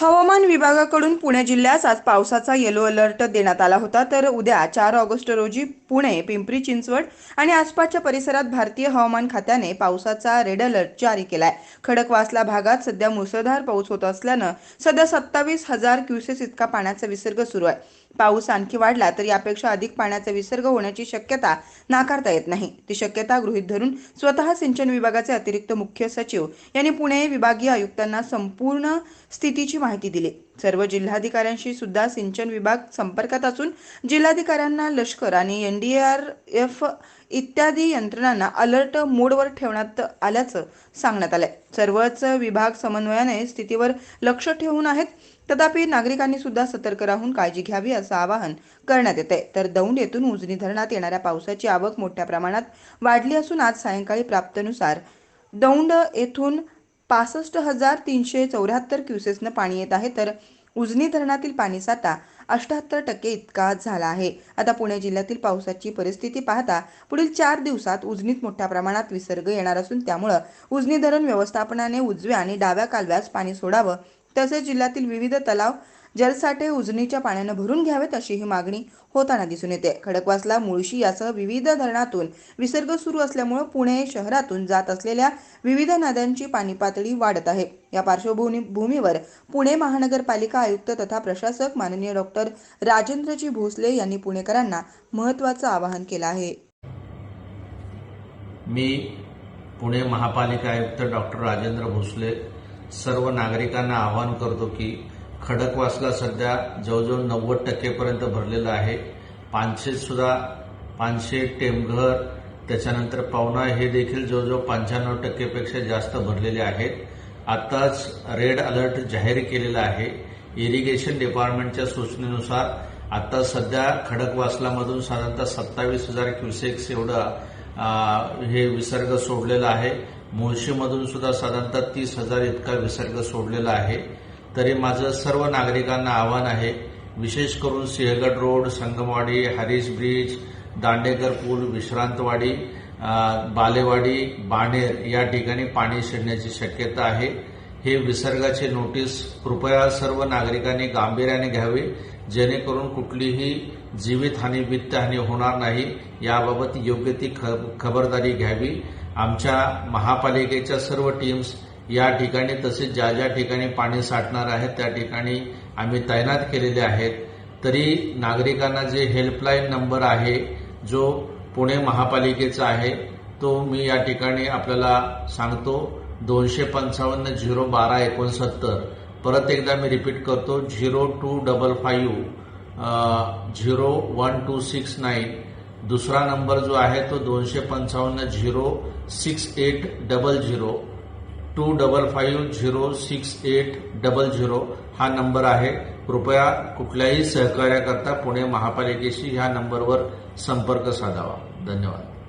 हवामान विभागाकडून पुणे जिल्ह्यास आज पावसाचा येलो अलर्ट देण्यात आला होता. तर उद्या चार ऑगस्ट रोजी पुणे पिंपरी चिंचवड आणि आसपासच्या परिसरात भारतीय हवामान खात्याने पावसाचा रेड अलर्ट जारी केलाय. खडकवासला भागात सध्या मुसळधार पाऊस होत असल्यानं सध्या सत्तावीस हजार क्युसेस इतका पाण्याचा विसर्ग सुरू आहे. पाऊस आणखी वाढला तर यापेक्षा अधिक पाण्याचा विसर्ग होण्याची शक्यता नाकारता येत नाही. ती शक्यता गृहीत धरून स्वतः सिंचन विभागाचे अतिरिक्त मुख्य सचिव यांनी पुणे विभागीय आयुक्तांना संपूर्ण स्थितीची माहिती दिली. सर्व जिल्हाधिकाऱ्यांशी सुद्धा सिंचन विभाग संपर्कात असून जिल्हाधिकाऱ्यांना लष्कर आणि एन डी आर एफ इत्यादी यंत्रणांना अलर्ट मोडवर ठेवण्यात आल्याचं सांगण्यात आलंय. सर्वच विभाग समन्वयाने स्थितीवर लक्ष ठेवून आहेत. तथापि नागरिकांनी सुद्धा सतर्क राहून काळजी घ्यावी असं आवाहन करण्यात येत आहे तर दौंड येथून उजनी धरणात येणाऱ्या पावसाची आवक मोठ्या प्रमाणात वाढली असून आज सायंकाळी प्राप्तनुसार दौंड येथून पासष्ट हजार तीनशे चौऱ्याहत्तर क्युसेसनं पाणी येत आहे. तर उजनी धरणातील पाणीसाठा अठ्याहत्तर टक्के इतका झाला आहे. आता पुणे जिल्ह्यातील पावसाची परिस्थिती पाहता पुढील चार दिवसात उजनीत मोठ्या प्रमाणात विसर्ग येणार असून त्यामुळं उजनी धरण व्यवस्थापनाने उजव्या आणि डाव्या कालव्यास पाणी सोडावं तसेच जिल्ह्यातील विविध तलाव जलसाठे उजनीच्या पाण्यानं भरून घ्यावेत अशी ही मागणी होताना दिसून येते. खडकवासला मुळशी यासह विविध धरणातून विसर्ग सुरू असल्यामुळे पुणे शहरातून जात असलेल्या विविध नद्यांची पाणी पातळी वाढत आहे. या पार्श्वभूमी भूमीवर पुणे महानगरपालिका आयुक्त तथा प्रशासक माननीय डॉक्टर राजेंद्रजी भोसले यांनी पुणेकरांना महत्त्वाचं आवाहन केलं आहे. मी पुणे महापालिका आयुक्त डॉक्टर राजेंद्र भोसले सर्व नागरिकांना आवाहन करतो की खडकवासला सध्या जवळजवळ नव्वद टक्केपर्यंत भरलेलं आहे. पानशे सुद्धा पानशे टेमघर त्याच्यानंतर पावना हे देखील जवळजवळ पंच्याण्णव टक्केपेक्षा जास्त भरलेले आहेत. आताच रेड अलर्ट जाहीर केलेला आहे. इरिगेशन डिपार्टमेंटच्या सूचनेनुसार आता सध्या खडकवासलामधून साधारणतः सत्तावीस हजार क्युसेक्स एवढा हे विसर्ग सोडलेला आहे. मुळशीमधून सुद्धा साधारणतः तीस हजार इतका विसर्ग सोडलेला आहे. तरी माझं सर्व नागरिकांना आव्हान आहे. विशेष करून Sinhagad road Sangamwadi Harris bridge Dandekar पूल विश्रांतवाडी बालेवाडी बाणेर या ठिकाणी पाणी शिरण्याची शक्यता आहे. हे विसर्गाचे नोटीस कृपया सर्व नागरिकांनी गांभीर्याने घ्यावे. जेणेकरून कुठलीही जीवितहानी वित्तहानी होणार नाही. याबाबत योग्य ती ख- खबरदारी घ्यावी. आमच्या महापालिकेच्या सर्व टीम्स या ठिकाणी तसेच ज्या ज्या ठिकाणी पाणी साठणार आहे त्या ठिकाणी आम्ही तैनात केलेले आहेत. तरी नागरिकांना जे हेल्पलाईन नंबर आहे जो पुणे महापालिकेचा आहे तो मी या ठिकाणी आपल्याला सांगतो. दोनशे पंचावन्न झिरो बारा एकोणसत्तर. परत एकदा मी रिपीट करतो zero two double five zero one two six nine. दुसरा नंबर जो आहे तो दोनशे पंचावन्न zero six eight double zero. Two double five zero six eight double zero हा नंबर आहे. कृपया कुठल्याही सहकार्याकरता पुणे महापालिकेशी ह्या नंबरवर संपर्क साधावा. धन्यवाद.